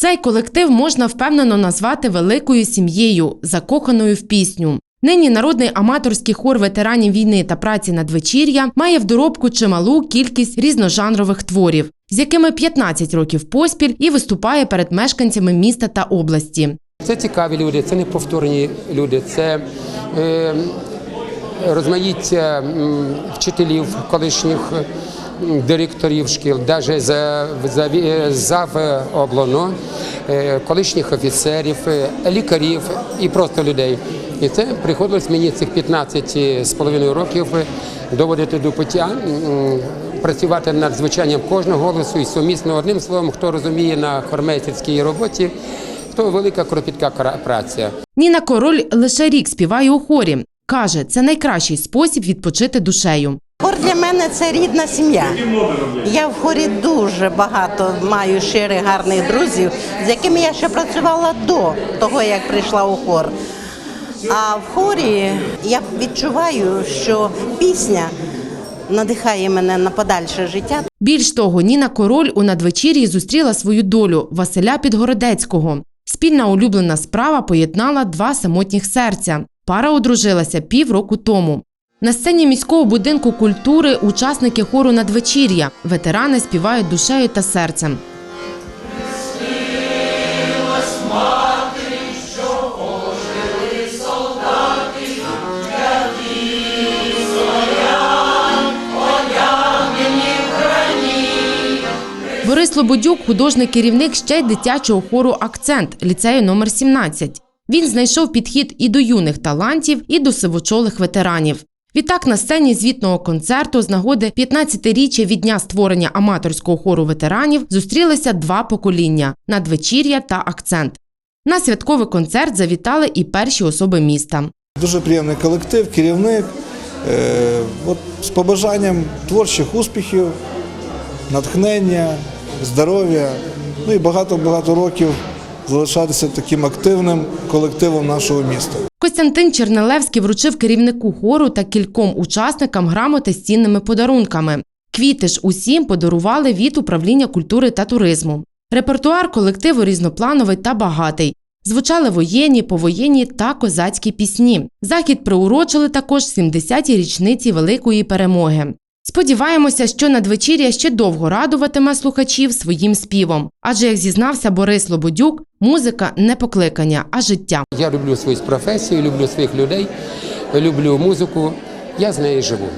Цей колектив можна впевнено назвати великою сім'єю, закоханою в пісню. Нині народний аматорський хор ветеранів війни та праці надвечір'я має в доробку чималу кількість різножанрових творів, з якими 15 років поспіль і виступає перед мешканцями міста та області. Це цікаві люди, це неповторні люди, це е, розмаїття вчителів, колишніх директорів шкіл, навіть за, за, зав облоно, е, колишніх офіцерів, е, лікарів і просто людей. І це приходилось мені цих 15 з половиною років доводити до пуття, працювати над звучанням кожного голосу і сумісно одним словом, хто розуміє на хормейстерській роботі, то велика кропітка праця. Ніна Король лише рік співає у хорі. Каже, це найкращий спосіб відпочити душею. Хор для мене це рідна сім'я. Я в хорі дуже багато маю щирих гарних друзів, з якими я ще працювала до того, як прийшла у хор. А в хорі я відчуваю, що пісня надихає мене на подальше життя. Більш того, Ніна Король у надвечір'ї зустріла свою долю Василя Підгородецького. Спільна улюблена справа поєднала два самотніх серця. Пара одружилася півроку тому. На сцені міського будинку культури учасники хору надвечір'я. Ветерани співають душею та серцем. Борис Лободюк, художник керівник ще й дитячого хору Акцент ліцею номер 17. Він знайшов підхід і до юних талантів, і до сивочолих ветеранів. Відтак на сцені звітного концерту з нагоди 15-річчя від дня створення аматорського хору ветеранів зустрілися два покоління надвечір'я та акцент. На святковий концерт завітали і перші особи міста. Дуже приємний колектив, керівник. Е, з побажанням творчих успіхів, натхнення, здоров'я, ну і багато-багато років залишатися таким активним колективом нашого міста. Костянтин Чернелевський вручив керівнику хору та кільком учасникам грамоти з цінними подарунками. Квіти ж усім подарували від управління культури та туризму. Репертуар колективу різноплановий та багатий. Звучали воєнні, повоєнні та козацькі пісні. Захід приурочили також 70-й річниці великої перемоги. Сподіваємося, що надвечір'я ще довго радуватиме слухачів своїм співом. Адже, як зізнався Борис Лободюк, музика не покликання, а життя. Я люблю свою професію, люблю своїх людей, люблю музику. Я з нею живу.